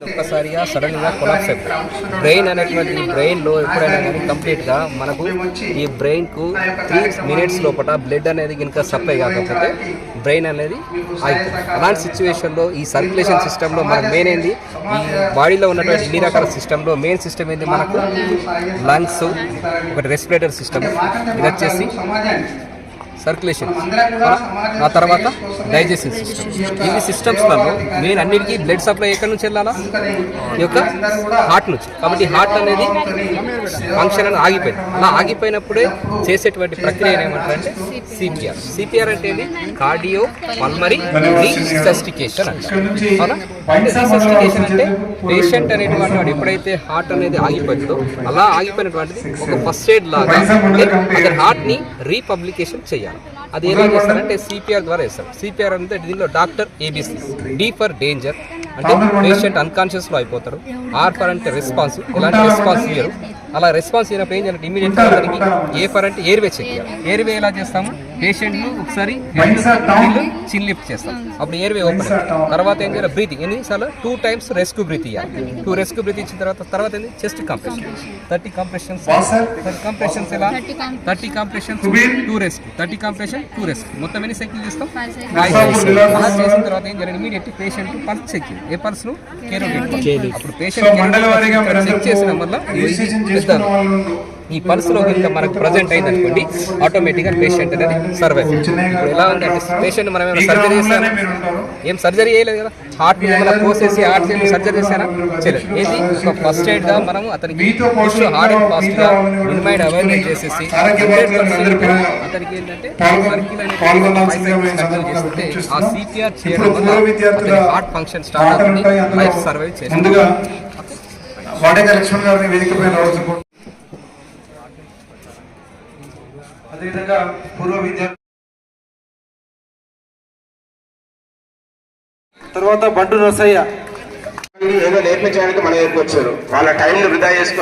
ఒక్కసారిగా సడన్గా కొలాప్స్ అయిపోయింది బ్రెయిన్ అనేటువంటి బ్రెయిన్లో ఎప్పుడైనా కానీ కంప్లీట్గా మనకు ఈ బ్రెయిన్కు త్రీ మినిట్స్ లోపల బ్లడ్ అనేది కనుక సప్లై కాకపోతే బ్రెయిన్ అనేది ఆగిపోతుంది. అలాంటి సిచ్యువేషన్లో ఈ సర్క్యులేషన్ సిస్టమ్లో మనకు మెయిన్ ఏంది? ఈ బాడీలో ఉన్నటువంటి ఇన్ని రకాల సిస్టమ్లో మెయిన్ సిస్టమ్ ఏంది? మనకు లంగ్స్ ఒకటి రెస్పిరేటర్ సిస్టమ్ ఇది వచ్చేసి సర్క్యులేషన్. ఆ తర్వాత డైజెషన్ సిస్టమ్. ఇవి సిస్టమ్స్లలో మెయిన్ అన్నిటికీ బ్లడ్ సప్లై ఎక్కడి నుంచి వెళ్ళాలా? ఈ యొక్క హార్ట్ నుంచి. కాబట్టి హార్ట్ అనేది ఫంక్షన్ అని ఆగిపోయింది. అలా ఆగిపోయినప్పుడే చేసేటువంటి ప్రక్రియ ఏమంటారంటే సిపిఆర్. సిపిఆర్ అంటే ఏంటి? కార్డియో పల్మరీ రీసస్టికేషన్ రీసస్టికేషన్ అంటే పేషెంట్ అనేటువంటి వాడు ఎప్పుడైతే హార్ట్ అనేది ఆగిపోయిందో అలా ఆగిపోయినటువంటిది ఒక ఫస్ట్ ఎయిడ్ లాగా అతని హార్ట్ని రీపబ్లికేషన్ చేయాలి. అది ఎలా చేస్తారంటే సిపిఆర్ ద్వారా చేస్తారు. సిపిఆర్ అంటే దీనిలో doctor ABC D for danger. అంటే పేషెంట్ అన్కాన్షియస్లో అయిపోతారు. ఆర్ ఫర్ అంటే రెస్పాన్స్. ఎలాంటి రెస్పాన్స్ ఇయ్యరు. అలా రెస్పాన్స్ ఇచ్చినప్పుడు ఏం చేయాలంటే ఇమీడియట్ అతనికి ఏ ఫర్ అంటే ఎయిర్వే చెక్ చేయాలి ఎయిర్వే ఎలా చేస్తాము? పేషెంట్ను ఒకసారి చిన్ లిఫ్ట్ చేస్తాం. అప్పుడు ఎయిర్వే ఓపెన్ తర్వాత ఏం చేయాలి? బ్రీతింగ్ ఎన్ని సార్లు? టూ టైమ్స్ రెస్క్యూ బ్రీత్ ఇవ్వాలి టూ రెస్క్యూ బ్రీత్ ఇచ్చిన తర్వాత తర్వాత ఏంది? Chest compression thirty compressions thirty compressions ఎలా? Thirty compressions two rescue thirty compression two rescue మొత్తం ఎన్ని సైకిల్ చేస్తాం. అలా చేసిన తర్వాత ఏం చేయాలి? ఇమీడియట్ పేషెంట్ పల్స్ చెక్ ఏ పల్స్ను? కేర్ అప్పుడు పేషెంట్ చెక్ చేసిన వల్ల ఈ పల్స్లో కనుక మనకు ప్రజెంట్ అయింది అనుకోండి ఆటోమేటిక్గా పేషెంట్ అనేది సర్వైవ్ ఇప్పుడు ఎలా ఉందంటే పేషెంట్ మనం ఏమైనా సర్జరీ చేస్తారా ఏం సర్జరీ చేయలేదు కదా? హార్ట్ మనం కోసేసి హార్ట్ సర్జరీ చేశారా? చేయలేదు. ఏది? ఒక ఫస్ట్ ఎయిడ్గా మనం అతనికి హార్డ్ అండ్ ఫాస్ట్గా మినిమైడ్ అవేర్నెస్ చేసేసి 100% అతనికి ఏంటంటే ఆ సిపిఆర్ చేయడం వల్ల హార్ట్ ఫంక్షన్ స్టార్ట్ అవుతుంది లైఫ్ సర్వైవ్ చేస్తుంది. వాడేక లక్ష్మణ్ గారిని వేదిక పైన రావాల్సిన అదేవిధంగా పూర్వ విద్యార్థి తర్వాత బంటు రసయ్య ఏదో నేర్పించడానికి మన దగ్గరికి వచ్చారు. వాళ్ళ టైం వృధా చేసుకో